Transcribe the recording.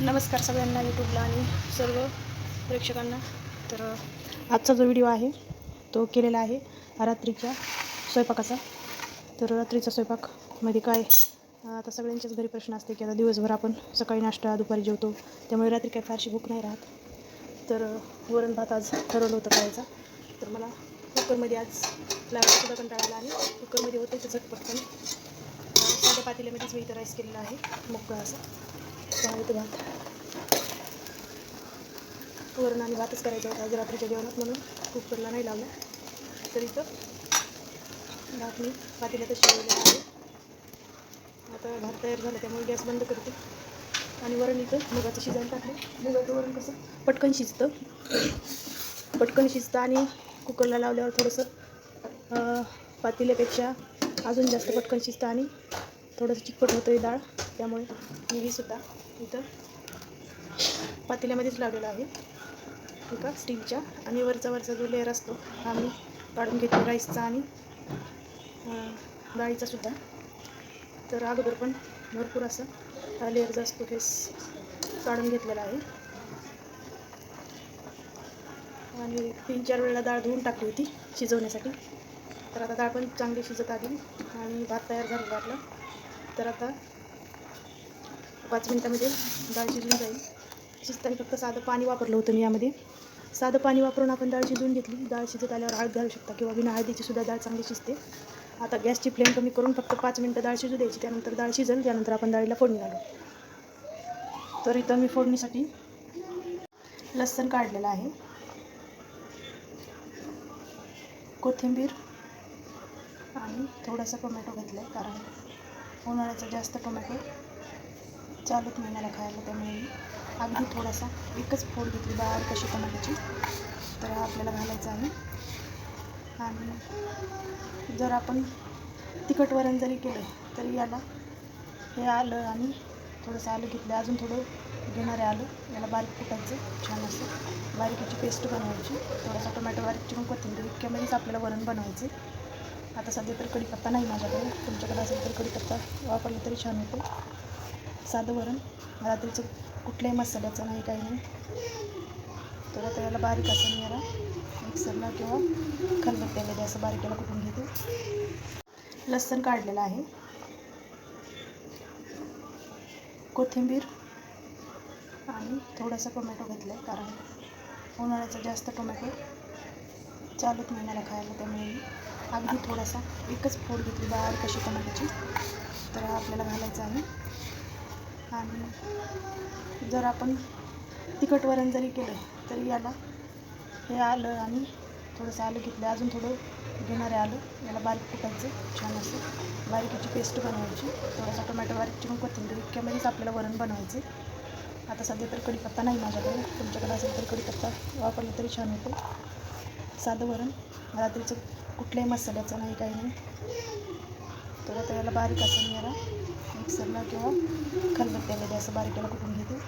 नमस्कार सगळ्यांना यूट्यूबला आणि सर्व प्रेक्षकांना. तर आजचा जो व्हिडिओ आहे तो केलेला आहे रात्रीच्या स्वयंपाकाचा. तर रात्रीचा स्वयंपाकमध्ये काय आता सगळ्यांच्याच घरी प्रश्न असते की आता दिवसभर आपण सकाळी नाश्ता दुपारी जेवतो. त्यामुळे रात्री काय फारशी भूक नाही राहत. तर वरण भात आज ठरवलं होतं करायचा. तर मला कुकरमध्ये आज लावायचा सुद्धा कंटाळा आला आणि कुकरमध्ये होतं ते झटपट पण. साध्या पातेल्यामध्येच मी इथं राईस केलेला आहे. मोकळा असा. त्यामुळे भात वरण आणि भातच करायचा होता आज रात्रीच्या जेवणात म्हणून. कुकरला नाही लावला. तर इथं भात मी पातेल्यातच शिजवलेला आहे. आता भात तयार झाला त्यामुळे गॅस बंद करते. आणि वरण इथं मुगाचं शिजायला टाकलं मुगाचं वरण कसं? पटकन शिजतं. पटकन शिजतं आणि कुकरला लावल्यावर थोडंसं पातेल्यापेक्षा अजून जास्त पटकन शिजतं आणि थोडंसं चिकट होतं आहे डाळ त्यामुळे मीसुद्धा इथं पातेल्यामध्येच लावलेला आहे. एका स्टीलच्या. आणि वरचा वरचा जो लेअर असतो हा मी काढून घेते राईसचा आणि डाळीचासुद्धा डाळीचा सुद्धा. तर अगोदर पण भरपूर असं हा लेअर जो असतो हे काढून घेतलेला आहे. आणि तीन चार वेळेला डाळ धुवून टाकली होती शिजवण्यासाठी. तर आता डाळ पण चांगली शिजत आली आणि भात तयार झालेला आपला तर आता पाच मिनटामध्ये डाळ शिजून जाईल. शिजताना फक्त साधं पाणी वापरलं होतं मी यामध्ये. साधं पाणी वापरून आपण डाळ शिजवून घेतली. डाळ शिजत आल्यावर हळद घालू शकता किंवा बिना हळदीची सुद्धा डाळ चांगली शिजते. आता गॅसची फ्लेम कमी करून फक्त पाच मिनटं डाळ शिजू द्यायची. त्यानंतर डाळ शिजेल त्यानंतर आपण डाळीला फोडणी घालू. तर इथं मी फोडणीसाठी लसण काढलेलं आहे. कोथिंबीर आणि थोडासा टोमॅटो घेतला आहे कारण उन्हाळ्याचा जास्त टोमॅटो चालत महिन्याला खायला त्यामुळे अगदी थोडासा एकच फोड घेतली बारीक कशी टोमॅटोची तर हा आपल्याला घालायचा आहे. आणि जर आपण तिखट वरण जरी केलं तरी याला हे आलं आणि थोडंसं आलं घेतलं अजून थोडं घेणारे आलं याला बारीक कुटायचं छान असं बारीक याची पेस्ट बनवायची. थोडासा टोमॅटो बारीक चिरून कोथिंबीर इतक्यामध्येच आपल्याला वरण बनवायचे आता सध्या तर कढीपत्ता नाही माझ्याकडे. तुमच्याकडे असेल तर कढीपत्ता वापरला तरी छान होतो. साधं वरण. रात्रीचं कुठल्याही मसाल्याचं नाही काही नाही. तर आता याला बारीक असं मी याला मिक्सरला किंवा खलबत्त्यामध्ये असं बारीक याला कुठून घेते. लसण काढलेलं आहे. कोथिंबीर आणि थोडासा टोमॅटो घेतला आहे कारण उन्हाळ्याचा जास्त टोमॅटो चालत नाही मला खायला त्यामुळे अगदी थोडासा एकच फोड घेतली बारीक अशी टमाट्याची तर हा आपल्याला घालायचा आहे. आणि जर आपण तिखट वरण जरी केलं तरी याला हे आलं आणि थोडंसं आलं घेतलं अजून थोडं घेणारे आलं याला बारीक कुटायचं छान असं बारीक याची पेस्ट बनवायची. थोडासा टोमॅटो बारीक चिरून कोथिंबीर इतक्यामध्येच आपल्याला वरण बनवायचे आता सध्या तर कढीपत्ता नाही माझ्याकडे तुमच्याकडे असेल तर कढीपत्ता वापरला तरी छान होतो. साधं वरण. रात्रीचं कुठल्याही मसाल्याचं नाही काही नाही. तर आता याला बारीक असं मिळा याला मिक्सरला किंवा खलबत्त्यामध्ये असं बारीक याला कुठून घेते.